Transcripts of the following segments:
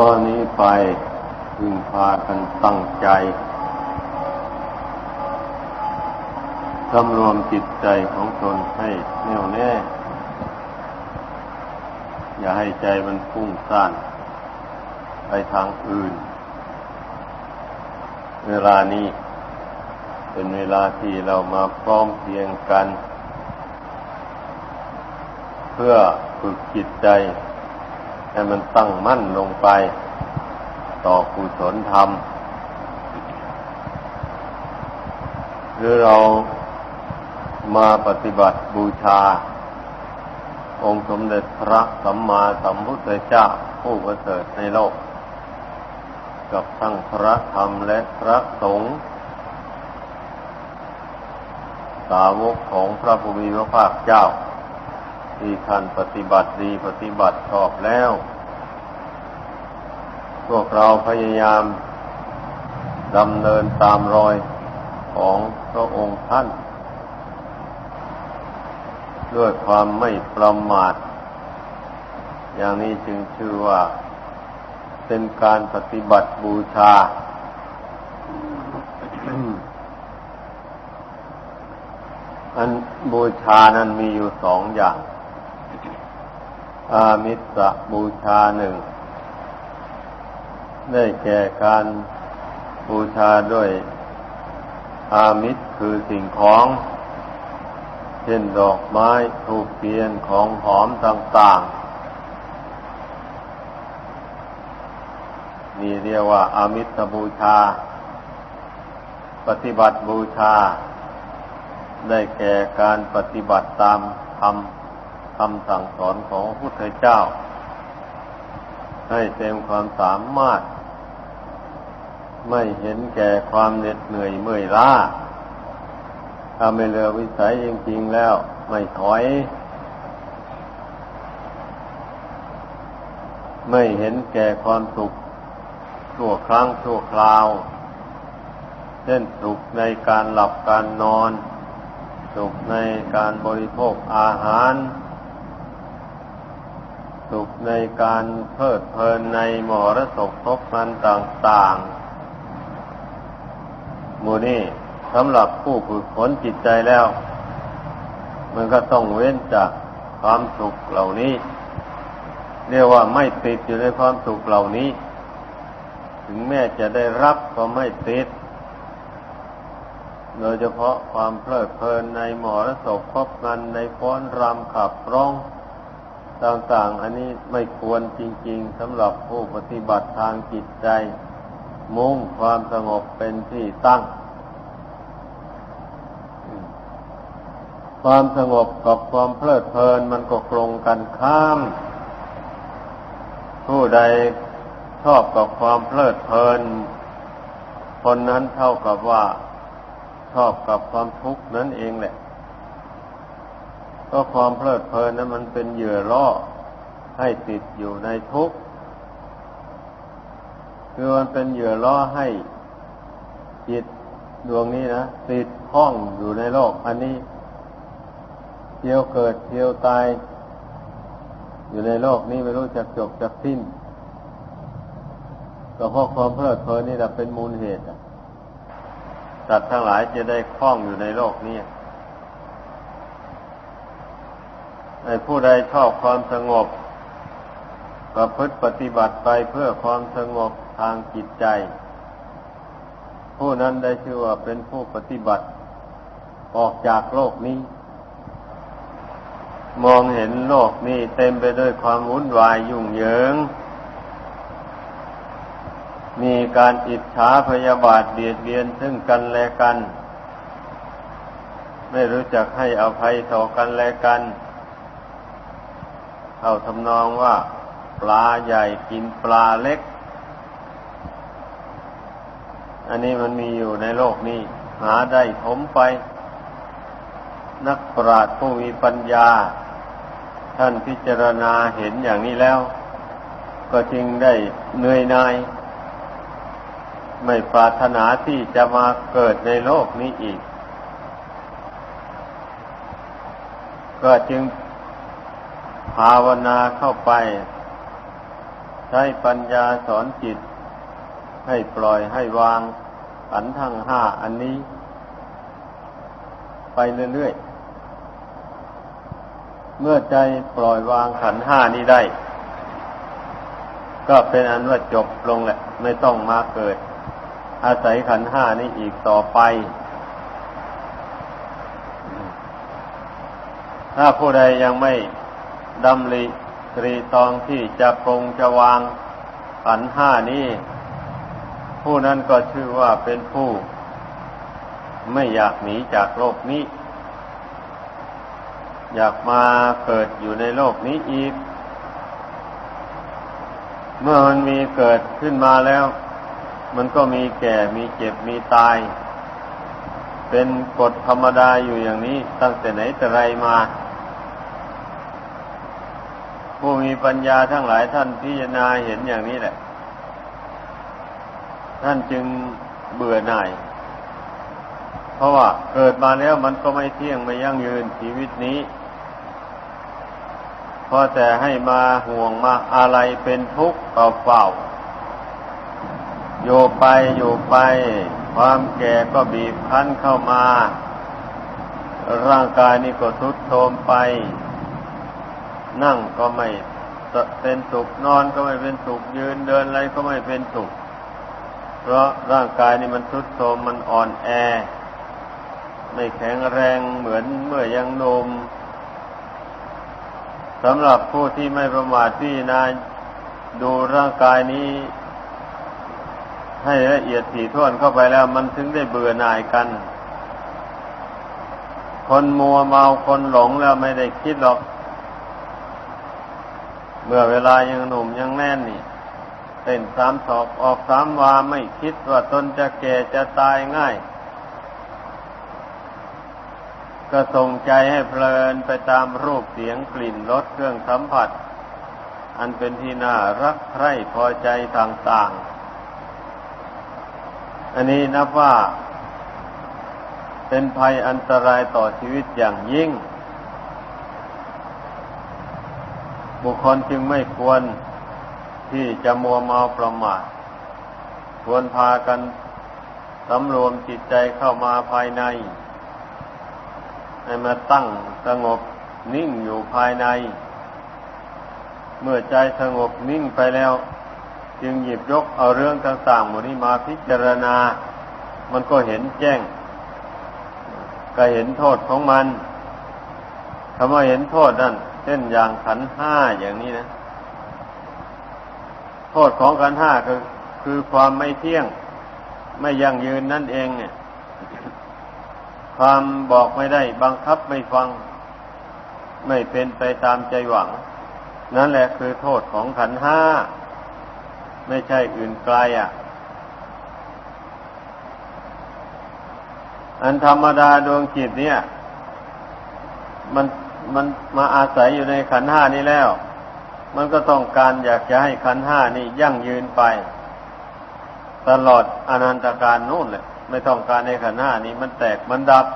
ตอนนี้ไปพึงพากันตั้งใจสำรวมจิตใจของตนให้แน่วแน่ อย่าให้ใจมันฟุ้งซ่านไปทางอื่น เวลานี้เป็นเวลาที่เรามาพร้อมเพียงกัน เพื่อฝึกจิตใจ ให้มันตั้งมั่นลงไป ต่อกุศลธรรม หรือเรามาปฏิบัติบูชา องค์สมเด็จพระสัมมาสัมพุทธเจ้าผู้ประเสริฐในโลก กับทั้งพระธรรมและพระสงฆ์สาวกของพระภูมิพระภาคเจ้า ที่ท่านปฏิบัติดีปฏิบัติชอบแล้ว พวกเราพยายามดำเนินตามรอยของพระองค์ท่าน ด้วยความไม่ประมาท อย่างนี้จึงชื่อว่าเป็นการปฏิบัติบูชา อันบูชานั้นมีอยู่สองอย่าง อามิสะบูชาหนึ่ง ได้แก่การบูชาด้วย อามิสคือสิ่งของ เช่นดอกไม้ทูบเทียนของหอมต่างๆ นี่เรียกว่า อามิสบูชา ปฏิบัติบูชา ได้แก่การปฏิบัติตามธรรม คำสั่งสอนของพระพุทธเจ้า ให้เต็มความสามารถ ไม่เห็นแก่ความเหน็ดเหนื่อยเมื่อยล้าถ้าไม่เหลือวิสัยจริงๆแล้วไม่ถอย ไม่เห็นแก่ความสุขชั่วครั้งชั่วคราว เช่นสุขในการหลับการนอน สุขในการบริโภคอาหาร สุขในการเพลิดเพลินในมหรสพพบมันต่างๆมูนี่สำหรับผู้ฝึกฝนจิตใจแล้ว มันก็ต้องเว้นจากความสุขเหล่านี้ เรียกว่าไม่ติดอยู่ในความสุขเหล่านี้ ถึงแม้จะได้รับก็ไม่ติดโดยเฉพาะความเพลิดเพลินในหมอรสพพบกันในฟ้อนรำขับร้อง ต่างๆ อันนี้ไม่ควรจริง ๆสำหรับผู้ปฏิบัติทางจิตใจ มุ่งความสงบเป็นที่ตั้ง ความสงบกับความเพลิดเพลินมันก็ตรงกันข้าม ผู้ใดชอบกับความเพลิดเพลิน คนนั้นเท่ากับว่าชอบกับความทุกข์นั่นเองแหละ ก็ความเพลิดเพลินนั้นมันเป็นเหยื่อล่อให้ติดอยู่ในทุกข์คือมันเป็นเหยื่อล่อให้จิตดวงนี้นะติดข้องอยู่ในโลก อันนี้เที่ยวเกิดเที่ยวตาย อยู่ในโลกนี้ไม่รู้จักจบจักสิ้นก็เพราะความเพลิดเพลินนี่แหละเป็นมูลเหตุสัตว์ทั้งหลายจะได้คล้องอยู่ในโลกนี้ไอ้ ผู้ใดชอบความสงบ ประพฤติปฏิบัติไปเพื่อความสงบทางจิตใจ ผู้นั้นได้ชื่อว่าเป็นผู้ปฏิบัติ ออกจากโลกนี้ มองเห็นโลกนี้เต็มไปด้วยความวุ่นวายยุ่งเหยิง มีการอิจฉาพยาบาทเบียดเบียนซึ่งกันและกัน ไม่รู้จักให้อภัยต่อกันและกัน เข้าทำนองว่า ปลาใหญ่กินปลาเล็ก อันนี้มันมีอยู่ในโลกนี้ หาได้ถมไป นักปราชญ์ผู้มีปัญญา ท่านพิจารณาเห็นอย่างนี้แล้ว ก็จึงได้เหนื่อยนายไม่ปรารถนาที่จะมาเกิดในโลกนี้อีก ก็จึง ภาวนาเข้าไปแสช้ปัญญาสอนจิต ให้ปล่อยให้วางขันธ์ทั้งห้าอันนี้ ไปเรื่อยๆ เมื่อใจปล่อยวางขันห้านี้ได้ ก็เป็นอันว่าจบลงแหละ ไม่ต้องมาเกิด อาศัยขันห้านี้อีกต่อไป ถ้าผู้ใดยังไม่ ดำริตรีตองที่จะปรงจะวางขันห้านี้ผู้นั้นก็ชื่อว่าเป็นผู้ ไม่อยากหนีจากโลกนี้ อยากมาเกิดอยู่ในโลกนี้อีก เมื่อมันมีเกิดขึ้นมาแล้ว มันก็มีแก่มีเจ็บมีตาย เป็นกฎธรรมดาอยู่อย่างนี้ตั้งแต่ไหนแต่ไรมา ผู้มีปัญญาทั้งหลายท่านพิจารณาเห็นอย่างนี้แหละ ท่านจึงเบื่อหน่าย เพราะว่าเกิดมาแล้วมันก็ไม่เที่ยงไม่ยั่งยืนชีวิตนี้พอแต่ให้มาห่วงมาอะไรเป็นทุกข์เปล่าๆอยู่ไปอยู่ไป ความแก่ก็บีบคั้นเข้ามา ร่างกายนี่ก็ทุดโทรมไป นั่งก็ไม่เป็นสุขนอนก็ไม่เป็นสุขยืนเดินอะไรก็ไม่เป็นสุข เพราะร่างกายนี่มันทุดโทรมมันอ่อนแอ ไม่แข็งแรงเหมือนเมื่อยังนมสำหรับผู้ที่ไม่ประมาทที่นาดูร่างกายนี้ ให้ละเอียดถี่ถ้วนเข้าไปแล้ว มันถึงได้เบื่อหน่ายกัน คนมัวเมาคนหลงแล้วไม่ได้คิดหรอก เมื่อเวลายังหนุ่มยังแน่นนี่เต้นสามศอกออกสามวาไม่คิดว่าตนจะแก่จะตายง่าย ก็ส่งใจให้เพลินไปตามรูปเสียงกลิ่นรสเครื่องสัมผัส อันเป็นที่น่ารักใคร่พอใจต่างๆ อันนี้นับว่า เป็นภัยอันตรายต่อชีวิตอย่างยิ่ง บุคคลจึงไม่ควรที่จะมัวเมาประมาทควรพากันสำรวมจิตใจเข้ามาภายใน ให้มาตั้งสงบนิ่งอยู่ภายใน เมื่อใจสงบนิ่งไปแล้ว จึงหยิบยกเอาเรื่องต่างๆหมดนี้มาพิจารณา มันก็เห็นแจ้ง ก็เห็นโทษของมันคำว่าเห็นโทษนั่น เช่นอย่างขันห้าอย่างนี้นะ โทษของขันห้าคือคือความไม่เที่ยง ไม่ยั่งยืนนั่นเองเนี่ย ความบอกไม่ได้บังคับไม่ฟัง ไม่เป็นไปตามใจหวัง นั่นแหละคือโทษของขันห้า ไม่ใช่อื่นไกลอะ อันธรรมดาดวงจิตเนี่ย มัน มันมาอาศัยอยู่ในขันห้านี้แล้ว มันก็ต้องการอยากจะให้ขันห้านี่ยั่งยืนไป ตลอดอนันตการนู่นเลยไม่ต้องการในขันห้านี้มันแตกมันดับ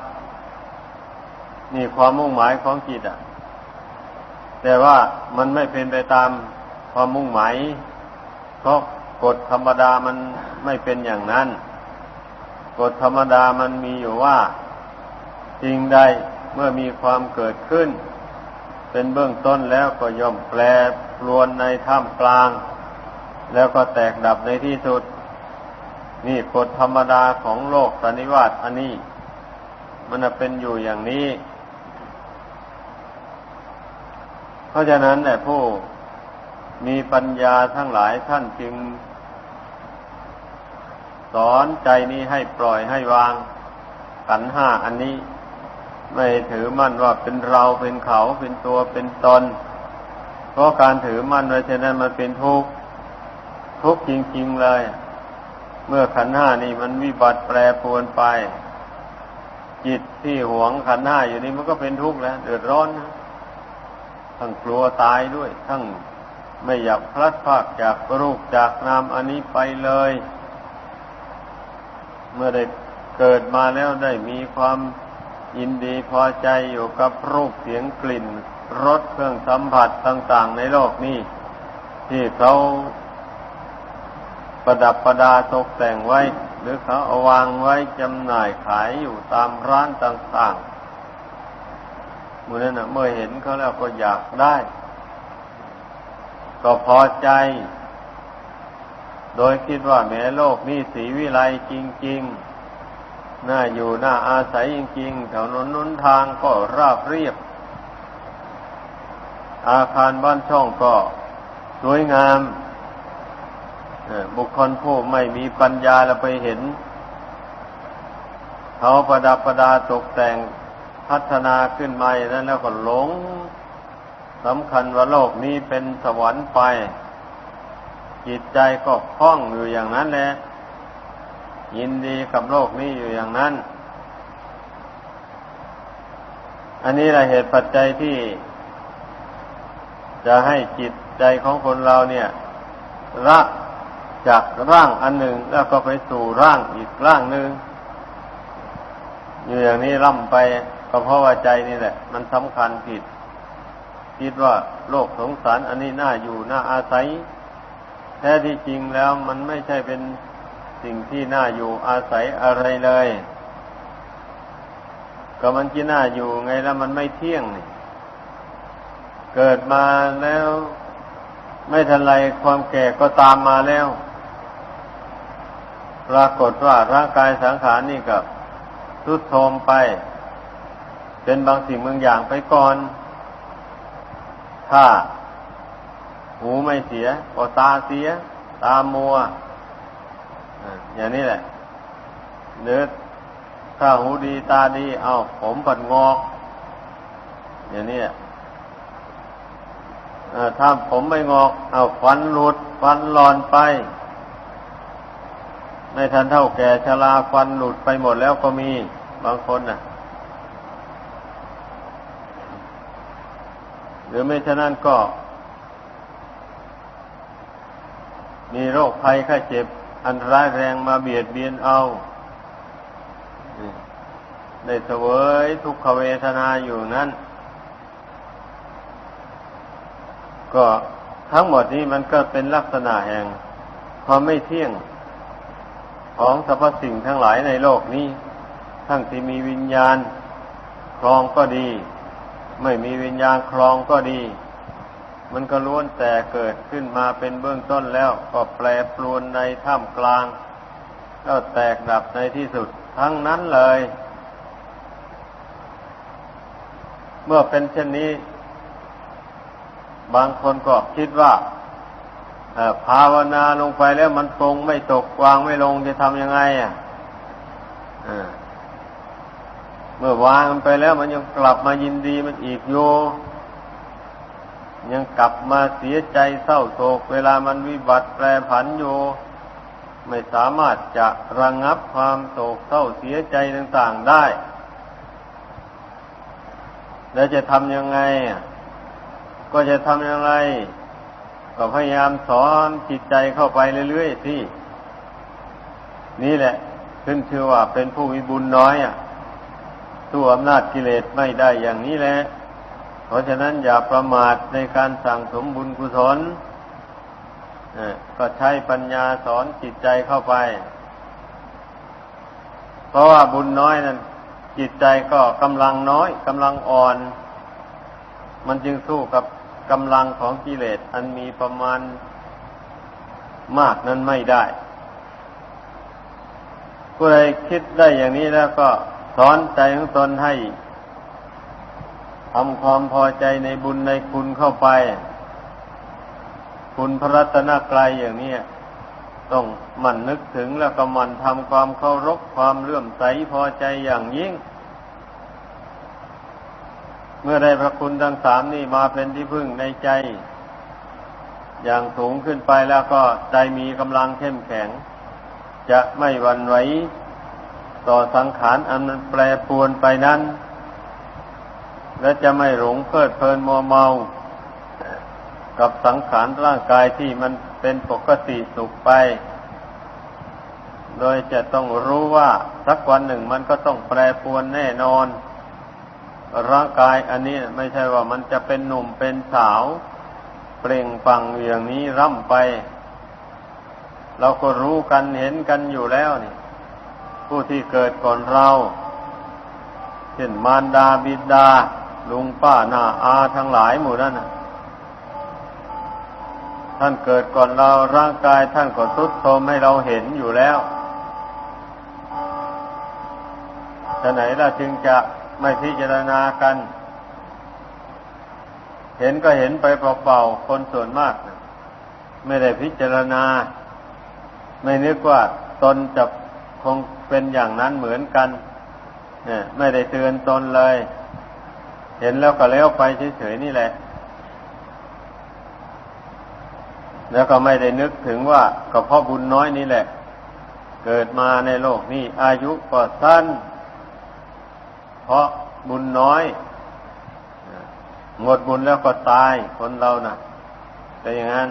นี่ความมุ่งหมายของจิตอะ แต่ว่ามันไม่เป็นไปตามความมุ่งหมายเพราะกฎธรรมดามันไม่เป็นอย่างนั้น กฎธรรมดามันมีอยู่ว่าสิ่งใด เมื่อมีความเกิดขึ้น เป็นเบื้องต้นแล้วก็ย่อมแปรปรวนในท่ามกลาง แล้วก็แตกดับในที่สุด นี่กฎธรรมดาของโลกสันนิวาตอันนี้ มันเป็นอยู่อย่างนี้ เพราะฉะนั้นแหละผู้มีปัญญาทั้งหลายท่านจึง สอนใจนี้ให้ปล่อยให้วางขันห้าอันนี้ ไม่ถือมั่นว่าเป็นเราเป็นเขาเป็นตัวเป็นตน เพราะการถือมั่นไว้เช่นนั้นมันเป็นทุกข์ทุกข์จริง ๆเลย เมื่อขันห้านี่มันวิบัติแปรปรวนไป จิตที่หวงขันห้าอยู่นี่มันก็เป็นทุกข์แล้วเดือดร้อนนะทั้งกลัวตายด้วย ทั้งไม่อยากพลัดพากจากรูปจากนามอันนี้ไปเลย เมื่อได้เกิดมาแล้วได้มีความ ยินดีพอใจอยู่กับรูปเสียงกลิ่นรสเครื่องสัมผัสต่าง ๆ ในโลกนี้ ที่เขาประดับประดาตกแต่งไว้ หรือเขาเอาวางไว้จำหน่ายขายอยู่ตามร้านต่างๆเมื่อนั้นนะเมื่อเห็นเขาแล้วก็อยากได้ ก็พอใจ โดยคิดว่าแม้โลกนี้สีวิไลจริง ๆ น่าอยู่น่าอาศัยจริงๆ แถวนนนุนทางก็ราบเรียบ อาคารบ้านช่องก็สวยงาม บุคคลผู้ไม่มีปัญญาแล้วไปเห็น เขาประดับประดาตกแต่งพัฒนาขึ้นมาอย่างนั้นแล้วก็หลงสำคัญว่าโลกนี้เป็นสวรรค์ไป จิตใจก็คล้องอยู่อย่างนั้นแหละ ยินดีกับโลกนี้อยู่อย่างนั้น อันนี้แหละเหตุปัจจัยที่ จะให้จิตใจของคนเราเนี่ยละจากร่างอันหนึ่งแล้วก็ไปสู่ร่างอีกร่างหนึ่งอยู่อย่างนี้ล่ำไปก็เพราะว่าใจนี่แหละ มันสำคัญผิด คิดว่าโลกสงสารอันนี้น่าอยู่น่าอาศัย แท้ที่จริงแล้วมันไม่ใช่เป็น สิ่งที่น่าอยู่อาศัยอะไรเลย ก็มันที่น่าอยู่ไงแล้วมันไม่เที่ยงนี่เกิดมาแล้ว ไม่ทันไรความแก่ก็ตามมาแล้ว ปรากฏว่าร่างกายสังขารนี่กับทุดโทรมไป เป็นบางสิ่งบางอย่างไปก่อน ถ้า หูไม่เสียก็ตาเสีย ตามัว อย่างนี้แหละเนื้อถ้าหูดีตาดี เอาผมปัดงอก อย่างนี้ถ้าผมไม่งอก เอาฟันหลุด ฟันหลอนไป ไม่ทันเท่าแก่ชราฟันหลุดไปหมดแล้วก็มี บางคนน่ะ หรือไม่ฉะนั้นก็ มีโรคภัยไข้เจ็บ อันร้ายแรงมาเบียดเบียนเอาได้เสวยทุกขเวทนาอยู่นั้น ก็ทั้งหมดนี้มันก็เป็นลักษณะแห่งความไม่เที่ยงของสรรพสิ่งทั้งหลายในโลกนี้ ทั้งที่มีวิญญาณครองก็ดี ไม่มีวิญญาณครองก็ดี มันก็ล้วนแต่เกิดขึ้นมาเป็นเบื้องต้นแล้วก็แปรปรวนในท่ามกลางก็แตกดับในที่สุดทั้งนั้นเลย เมื่อเป็นเช่นนี้ บางคนก็คิดว่าภาวนาลงไปแล้วมันตรงไม่ตกวางไม่ลงจะทำยังไงอะเมื่อวางมันไปแล้วมันยังกลับมายินดีมันอีกโย ยังกลับมาเสียใจเศร้าโศกเวลามันวิบัติแปรผันอยู่ไม่สามารถจะระงงับความโศกเศร้าเสียใจต่างๆได้ แล้วจะทำยังไง ก็จะทำยังไง ก็พยายามสอนจิตใจเข้าไปเรื่อยๆที่นี่แหละ ขึ้นชื่อว่าเป็นผู้มีบุญน้อยอะสู้อำนาจกิเลสไม่ได้อย่างนี้แหละ เพราะฉะนั้นอย่าประมาทในการสั่งสมบุญกุศลก็ใช้ปัญญาสอนจิตใจเข้าไป เพราะว่าบุญน้อยนั้นจิตใจก็กำลังน้อยกำลังอ่อน มันจึงสู้กับกำลังของกิเลสอันมีประมาณมากนั้นไม่ได้ผู้ใดคิดได้อย่างนี้แล้วก็สอนใจของตนให้ ทำความพอใจในบุญในคุณเข้าไป คุณพระรัตนกรายอย่างนี้ต้องหมั่นนึกถึงแล้วก็หมั่นทำความเคารพความเลื่อมใสพอใจอย่างยิ่ง เมื่อได้พระคุณทั้งสามนี่มาเป็นที่พึ่งในใจ อย่างสูงขึ้นไปแล้วก็ใจมีกำลังเข้มแข็ง จะไม่หวั่นไหวต่อสังขารอันมันแปรปรวนไปนั้น และจะไม่หลงเพลิดเพลินมัวเมา กับสังขารร่างกายที่มันเป็นปกติสุขไป โดยจะต้องรู้ว่าสักวันหนึ่งมันก็ต้องแปรปรวนแน่นอน ร่างกายอันนี้ไม่ใช่ว่ามันจะเป็นหนุ่มเป็นสาว เปล่งปังอย่างนี้ร่ำไป เราก็รู้กันเห็นกันอยู่แล้วนี่ ผู้ที่เกิดก่อนเราเช่นมารดาบิดา ลุงป้าหน้าอาทั้งหลายหมู่นั้นท่านเกิดก่อนเราร่างกายท่านก็ทรุดโทรมให้เราเห็นอยู่แล้วจะไหนเราจึงจะไม่พิจารณากัน เห็นก็เห็นไปเปล่าๆคนส่วนมาก ไม่ได้พิจารณา ไม่นึกว่าตนจะคงเป็นอย่างนั้นเหมือนกันเนี่ยไม่ได้เตือนตนเลย เห็นแล้วก็แล้วไปเฉยๆนี่แหละ แล้วก็ไม่ได้นึกถึงว่าก็เพราะบุญน้อยนี่แหละ เกิดมาในโลกนี้ อายุก็สั้น เพราะบุญน้อยหมดบุญแล้วก็ตายคนเรานะ่ะแต่อย่างนั้น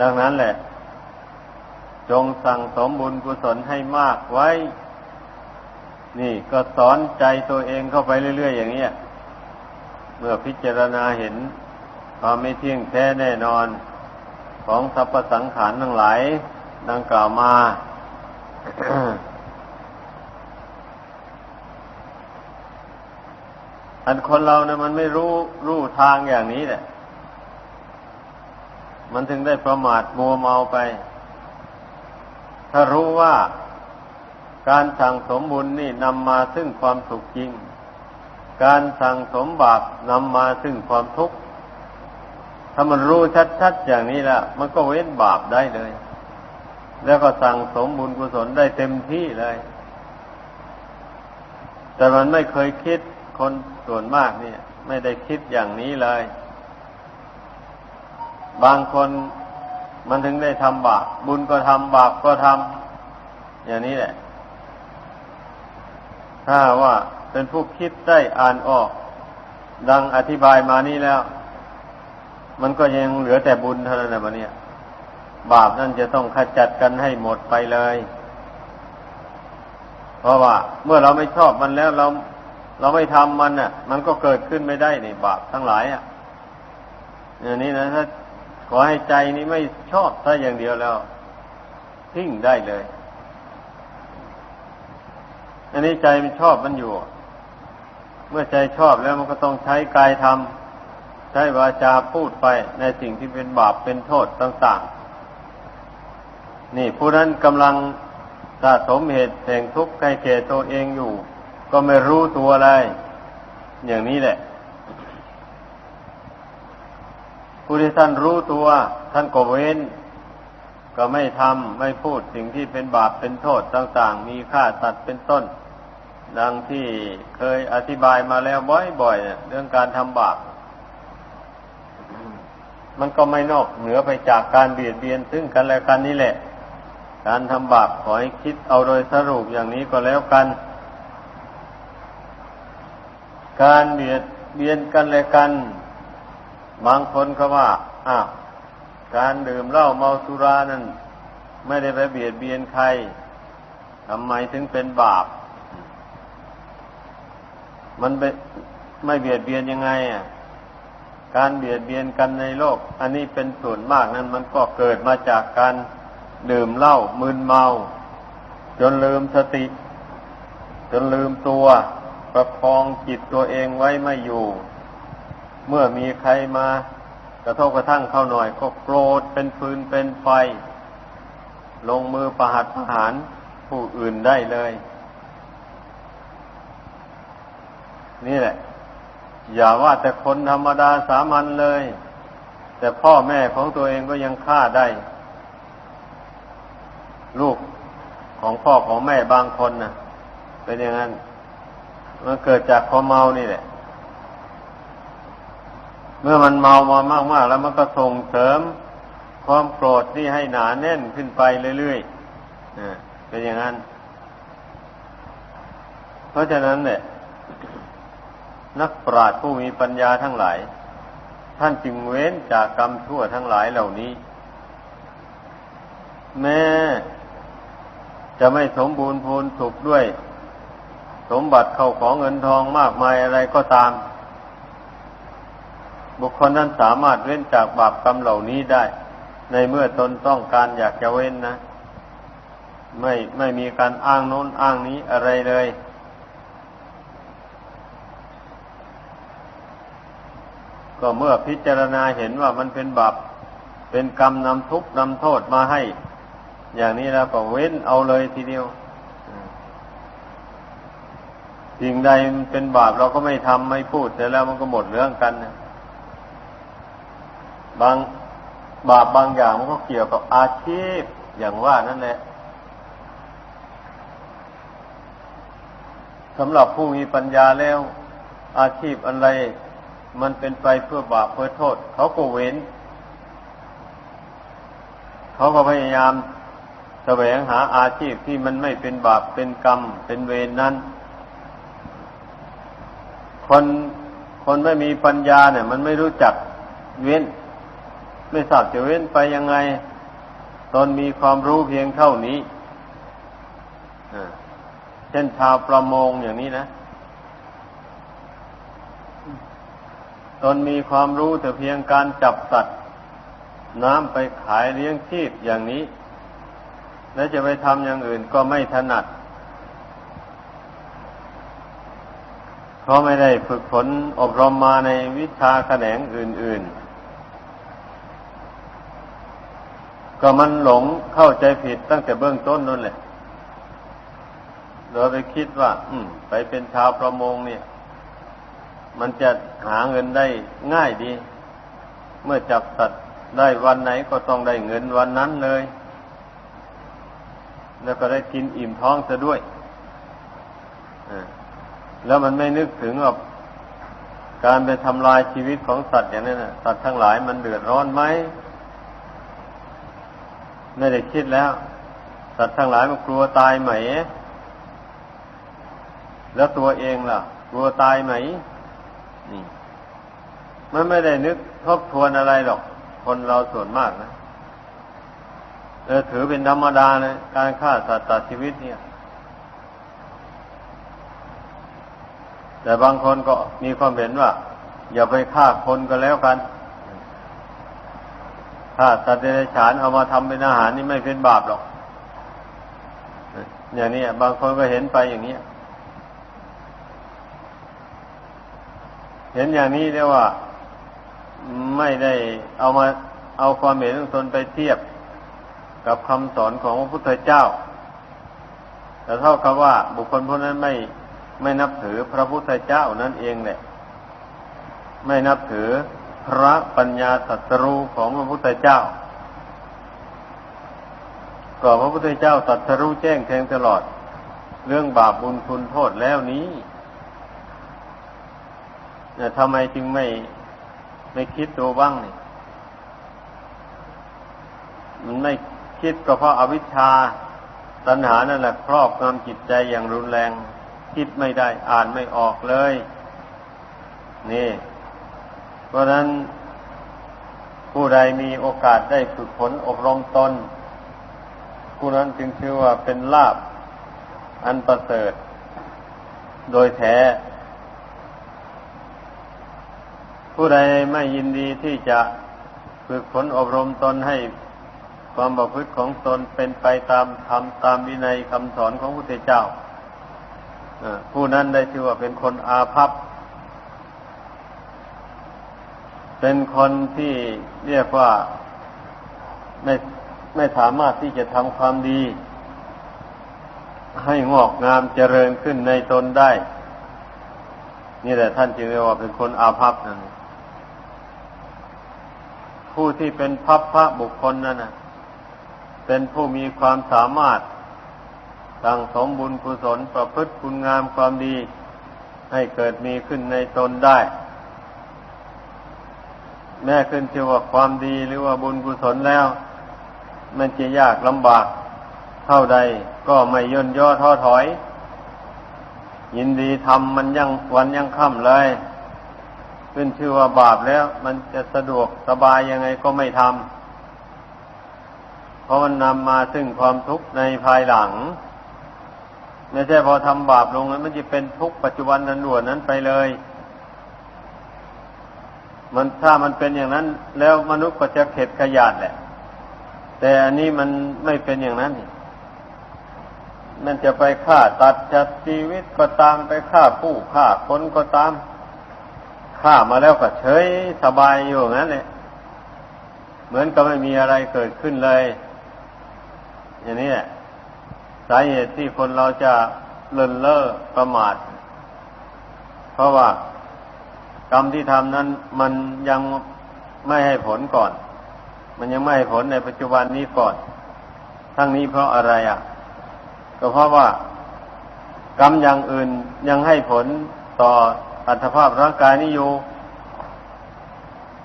ดังนั้นแหละ จงสั่งสมบุญกุศลให้มากไว้ นี่ก็สอนใจตัวเองเข้าไปเรื่อยๆอย่างนี้ เมื่อพิจารณาเห็นความไม่เที่ยงแท้แน่นอนของสรรพสังขารทั้งหลายดังกล่าวมา อันคนเรานะมันไม่รู้รู้ทางอย่างนี้แหละ มันถึงได้ประมาทมัวเมาไป ถ้ารู้ว่าการสั่งสมบุญนี่นำมาซึ่งความสุขจริง การสั่งสมบาปนำมาซึ่งความทุกข์ ถ้ามันรู้ชัดๆอย่างนี้แล้วมันก็เว้นบาปได้เลย แล้วก็สั่งสมบุญกุศลได้เต็มที่เลย แต่มันไม่เคยคิดคนส่วนมากเนี่ย ไม่ได้คิดอย่างนี้เลย บางคนมันถึงได้ทำบาปบุญก็ทำบาปก็ทำอย่างนี้แหละ ถ้าว่า เป็นผู้คิดได้อ่านออก ดังอธิบายมานี้แล้ว มันก็ยังเหลือแต่บุญเท่านั้นนะมันเนี่ย บาปนั่นจะต้องขจัดกันให้หมดไปเลย เพราะว่า เมื่อเราไม่ชอบมันแล้วเรา เราไม่ทำมันน่ะ มันก็เกิดขึ้นไม่ได้ในบาปทั้งหลายอะอย่างนี้นะถ้าขอให้ใจนี้ไม่ชอบถ้าอย่างเดียวแล้วทิ้งได้เลย อันนี้ใจมันชอบมันอยู่ เมื่อใจชอบแล้วมันก็ต้องใช้กายทำใช้วาจาพูดไปในสิ่งที่เป็นบาปเป็นโทษต่างๆ นี่ผู้นั้นกำลังสะสมเหตุแห่งทุกข์ให้แก่ตัวเองอยู่ ก็ไม่รู้ตัวอะไร อย่างนี้แหละ ผู้ที่ท่านรู้ตัว ท่านก็เว้น ก็ไม่ทำไม่พูดสิ่งที่เป็นบาปเป็นโทษต่าง ๆ มีค่าสัตว์เป็นต้น ดังที่เคยอธิบายมาแล้วบ่อยๆเรื่องการทำบาปมันก็ไม่นอกเหนือไปจากการเบียดเบียนซึ่งกันและกันนี่แหละ การทำบาปขอให้คิดเอาโดยสรุปอย่างนี้ก็แล้วกัน การเบียดเบียนกันและกัน บางคนก็ว่าอ้าวการดื่มเหล้าเมาสุรานั้น ไม่ได้ไปเบียดเบียนใครทำไมถึงเป็นบาป มันไม่เบียดเบียนยังไงอะ การเบียดเบียนกันในโลก อันนี้เป็นส่วนมากนั้น มันก็เกิดมาจากการดื่มเหล้ามึนเมา จนลืมสติ จนลืมตัว ประคองจิตตัวเองไว้ไม่อยู่ เมื่อมีใครมากระทบกระทั่งเข้าหน่อย ก็โกรธเป็นฟืนเป็นไฟ ลงมือประหัตประหารผู้อื่นได้เลย นี่แหละ อย่าว่าแต่คนธรรมดาสามัญเลย แต่พ่อแม่ของตัวเองก็ยังฆ่าได้ ลูกของพ่อของแม่บางคนนะเป็นอย่างนั้น มันเกิดจากความเมานี่แหละ เมื่อมันเมามามาก ๆ แล้วมันก็ส่งเสริมความโกรธนี่ให้หนาแน่นขึ้นไปเรื่อยๆเป็นอย่างนั้น เพราะฉะนั้นเนี่ย นักปราชญ์ผู้มีปัญญาทั้งหลาย ท่านจึงเว้นจากกรรมชั่วทั้งหลายเหล่านี้ แม้จะไม่สมบูรณ์พูนสุขด้วย สมบัติเข้าของเงินทองมากมายอะไรก็ตาม บุคคลนั้นสามารถเว้นจากบาปกรรมเหล่านี้ได้ ในเมื่อตนต้องการอยากจะเว้นนะ ไม่ไม่มีการอ้างโน้นอ้างนี้อะไรเลย ก็เมื่อพิจารณาเห็นว่ามันเป็นบาปเป็นกรรมนำทุกข์นำโทษมาให้ อย่างนี้แล้วก็เว้นเอาเลยทีเดียวสิ่งใดมันเป็นบาปเราก็ไม่ทำไม่พูดเสร็จแล้วมันก็หมดเรื่องกันนะบางบาปบางอย่างมันก็เกี่ยวกับอาชีพอย่างว่านั่นแหละสำหรับผู้มีปัญญาแล้ว อาชีพอะไร มันเป็นไปเพื่อบาปเพื่อโทษ เขาก็เว้น เขาก็พยายามแสวงหาอาชีพที่มันไม่เป็นบาปเป็นกรรม เป็นเวรนนั้น คนคนไม่มีปัญญาเนี่ย มันไม่รู้จักเว้น ไม่ทราบจะเว้นไปยังไง ตนมีความรู้เพียงเท่านี้เช่นชาวประมงอย่างนี้นะ ตนมีความรู้แต่เพียงการจับสัตว์น้ำไปขายเลี้ยงชีพอย่างนี้ แล้วจะไปทำอย่างอื่นก็ไม่ถนัด เพราะไม่ได้ฝึกฝนอบรมมาในวิชาแขนงอื่น ๆ ก็มันหลงเข้าใจผิดตั้งแต่เบื้องต้นนั่นแหละโดยไปคิดว่า อืม ไปเป็นชาวประมงเนี่ย มันจะหาเงินได้ง่ายดี เมื่อจับสัตว์ได้วันไหนก็ต้องได้เงินวันนั้นเลย แล้วก็ได้กินอิ่มท้องซะด้วยแล้วมันไม่นึกถึงว่าการไปทำลายชีวิตของสัตว์อย่างนั้นนะสัตว์ทั้งหลายมันเดือดร้อนไหมไม่ได้คิดแล้ว สัตว์ทั้งหลายมันกลัวตายไหม แล้วตัวเองล่ะ กลัวตายไหม มันไม่ได้นึกทบทวนอะไรหรอก คนเราส่วนมากนะเออถือเป็นธรรมดาเลยการฆ่าสัตว์ตัดชีวิตเนี่ย แต่บางคนก็มีความเห็นว่า อย่าไปฆ่าคนก็แล้วกันฆ่าสัตว์เดรัจฉานเอามาทำเป็นอาหารนี่ไม่เป็นบาปหรอก อย่างนี้บางคนก็เห็นไปอย่างนี้ เห็นอย่างนี้เรียกว่าไม่ได้เอามาเอาความเห็นของตนไปเทียบกับคำสอนของพระพุทธเจ้า แต่เท่ากับว่าบุคคลพวกนั้นไม่ไม่นับถือพระพุทธเจ้านั่นเองแหละ ไม่นับถือพระปัญญาตรัสรู้ของพระพุทธเจ้า ก็พระพุทธเจ้าตรัสรู้แจ้งแทงตลอด เรื่องบาปบุญคุณโทษแล้วนี้ เนี่ทำไมจึงไม่ไม่คิดดูบ้างนี่มันไม่คิดก็เพราะอาวิชชาตัณหานั่นแหละครอบงำจิตใจอย่างรุนแรง คิดไม่ได้อ่านไม่ออกเลย นี่ เพราะนั้นผู้ใดมีโอกาสได้ฝึกฝนอบรมตนผู้นั้นจึงชื่อว่าเป็นลาบอันประเสริฐ โดยแท้ ผู้ใดไม่ยินดีที่จะฝึกฝนอบรมตนให้ความประพฤติของตนเป็นไปตามธรรมตามวินัยคำสอนของพระพุทธเจ้าผู้นั้นได้ชื่อว่าเป็นคนอาภัพ เป็นคนที่เรียกว่าไม่ไม่สามารถที่จะทำความดี ให้งอกงามเจริญขึ้นในตนได้ นี่แหละท่านจึงเรียกว่าเป็นคนอาภัพนั่น ผู้ที่เป็นพัพพระบุคคลนั่นนะเป็นผู้มีความสามารถสั่งสมบุญกุศลประพฤติคุณงามความดี ให้เกิดมีขึ้นในตนได้ แม้ขึ้นชื่อว่าความดีหรือว่าบุญกุศลแล้ว มันจะยากลำบาก เท่าใดก็ไม่ย่นย่อท้อถอย ยินดีทำมันยังวันยังค่ำเลย ขึ้นชื่อว่าบาปแล้ว มันจะสะดวกสบายยังไงก็ไม่ทำเพราะมันนำมาซึ่งความทุกข์ในภายหลัง ไม่ใช่พอทำบาปลงแล้ว มันจะเป็นทุกข์ปัจจุบันนั้นด่วนนั้นไปเลย มันถ้ามันเป็นอย่างนั้น แล้วมนุษย์ก็จะเข็ดขยาดแหละ แต่อันนี้มันไม่เป็นอย่างนั้นนี่มันจะไปฆ่าตัดจัดชีวิตก็ตามไปฆ่าผู้ฆ่าคนก็ตาม ฆ่ามาแล้วก็เฉยสบายอยู่งั้นเลยเหมือนกับไม่มีอะไรเกิดขึ้นเลย อย่างนี้แหละสาเหตุที่คนเราจะเลินเล่อประมาท เพราะว่ากรรมที่ทำนั้น มันยังไม่ให้ผลก่อน มันยังไม่ให้ผลในปัจจุบันนี้ก่อน ทั้งนี้เพราะอะไรอะ ก็เพราะว่ากรรมอย่างอื่นยังให้ผลต่อ อัตภาพร่างกายนี้อยู่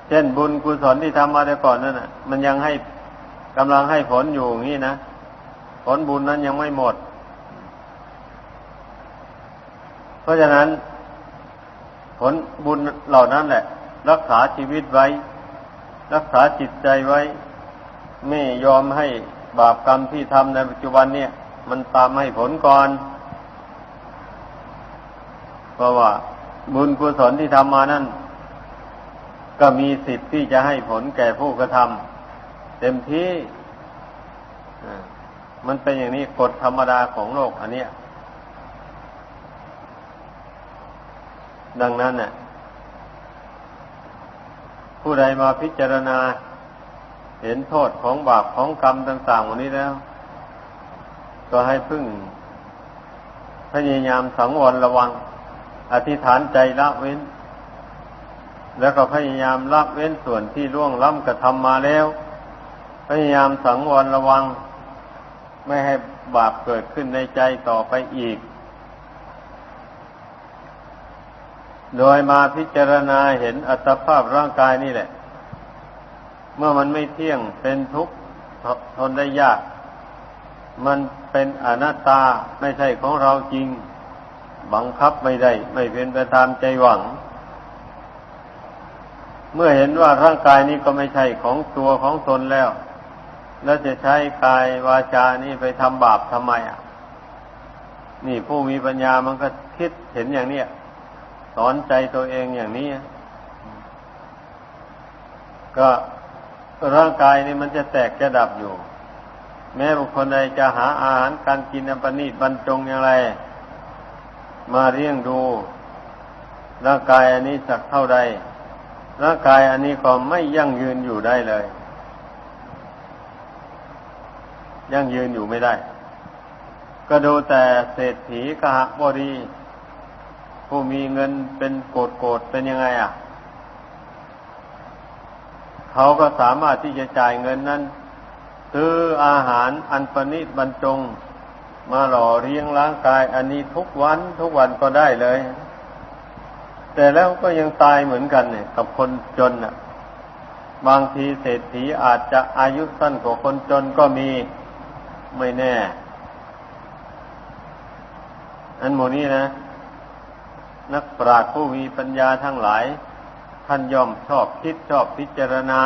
เช่นบุญกุศลที่ทำมาแต่ก่อนนั่นน่ะมันยังให้กำลังให้ผลอยู่อย่างนี้นะ ผลบุญนั้นยังไม่หมด เพราะฉะนั้น ผลบุญเหล่านั้นแหละ รักษาชีวิตไว้ รักษาจิตใจไว้ ไม่ยอมให้บาปกรรมที่ทำในปัจจุบันเนี่ย มันตามให้ผลก่อน เพราะว่า บุญกุศลที่ทำมานั้นก็มีสิทธิ์ที่จะให้ผลแก่ผู้กระทำเต็มที่มันเป็นอย่างนี้กฎธรรมดาของโลกอันเนี้ย ดังนั้นเนี่ยผู้ใดมาพิจารณา เห็นโทษของบาปของกรรมต่างๆวันนี้แล้ว ก็ให้พึ่งพยายามสังวรระวัง อธิษฐานใจละเว้น แล้วก็พยายามละเว้นส่วนที่ล่วงล้ำกระทำมาแล้ว พยายามสังวรระวัง ไม่ให้บาปเกิดขึ้นในใจต่อไปอีก โดยมาพิจารณาเห็นอัตภาพร่างกายนี่แหละ เมื่อมันไม่เที่ยงเป็นทุกข์ทนได้ยาก มันเป็นอนัตตาไม่ใช่ของเราจริง บังคับไม่ได้ ไม่เป็นไปตามใจหวัง เมื่อเห็นว่าร่างกายนี้ก็ไม่ใช่ของตัวของตนแล้ว แล้วจะใช้กายวาจานี่ไปทำบาปทำไมอะ นี่ผู้มีปัญญามันก็คิดเห็นอย่างเนี้ยสอนใจตัวเองอย่างนี้ ก็ร่างกายนี่มันจะแตกจะดับอยู่ แม้บุคคลใดจะหาอาหารการกินอันประณีตบรรจงอย่างไร มาเลี้ยงดูร่างกายอันนี้สักเท่าใดร่างกายอันนี้ก็ไม่ยั่งยืนอยู่ได้เลย ยั่งยืนอยู่ไม่ได้ ก็ดูแต่เศรษฐีกหบดีผู้มีเงินเป็นโกดโกดเป็นยังไงอะ เขาก็สามารถที่จะจ่ายเงินนั้นซื้ออาหารอันประณีตบรรจง มาหล่อเลี้ยงร่างกาย อันนี้ทุกวันทุกวันก็ได้เลย แต่แล้วก็ยังตายเหมือนกันเนี่ย กับคนจนอะ บางทีเศรษฐีอาจจะอายุสั้นกว่าคนจนก็มีไม่แน่ อันโมนี้นะ นักปราชญ์ผู้มีปัญญาทั้งหลาย ท่านย่อมชอบคิดชอบพิจารณา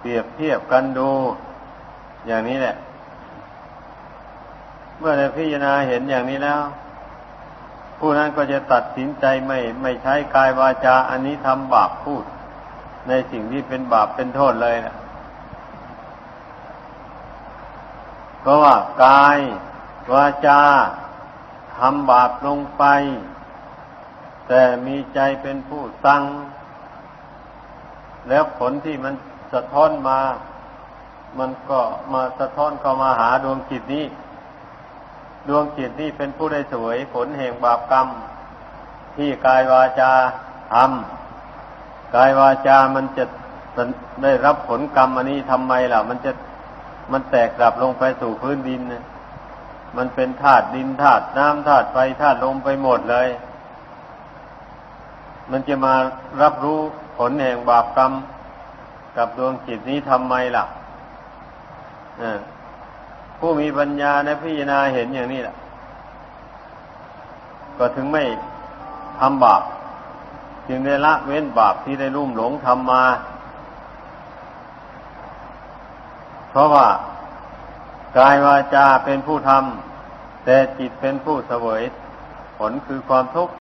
เปรียบเทียบกันดู อย่างนี้แหละ เมื่อได้พิจารณาเห็นอย่างนี้แล้ว ผู้นั้นก็จะตัดสินใจไม่ไม่ใช้กายวาจาอันนี้ทำบาปพูด ในสิ่งที่เป็นบาปเป็นโทษเลยนะเพราะว่ากายวาจาทำบาปลงไป แต่มีใจเป็นผู้สั่งแล้วผลที่มันสะท้อนมา มันก็มาสะท้อนเข้ามาหาดวงจิตนี้ ดวงจิตนี้เป็นผู้ได้สวยผลแห่งบาปกรรม ที่กายวาจาทำกายวาจามันจะได้รับผลกรรมอันนี้ทำไมล่ะ มันจะมันแตกดับลงไปสู่พื้นดินนะมันเป็นธาตุดินธาตุน้ำธาตุไฟธาตุลมไปหมดเลย มันจะมารับรู้ผลแห่งบาปกรรม กับดวงจิตนี้ทำไมล่ะ ผู้มีปัญญาในพิจารณาเห็นอย่างนี้แหละก็ถึงไม่ทำบาปจึงได้ละเว้นบาปที่ได้ลุ่มหลงทำมา เพราะว่ากายวาจาเป็นผู้ทำแต่จิตเป็นผู้เสวย ผลคือความทุกข์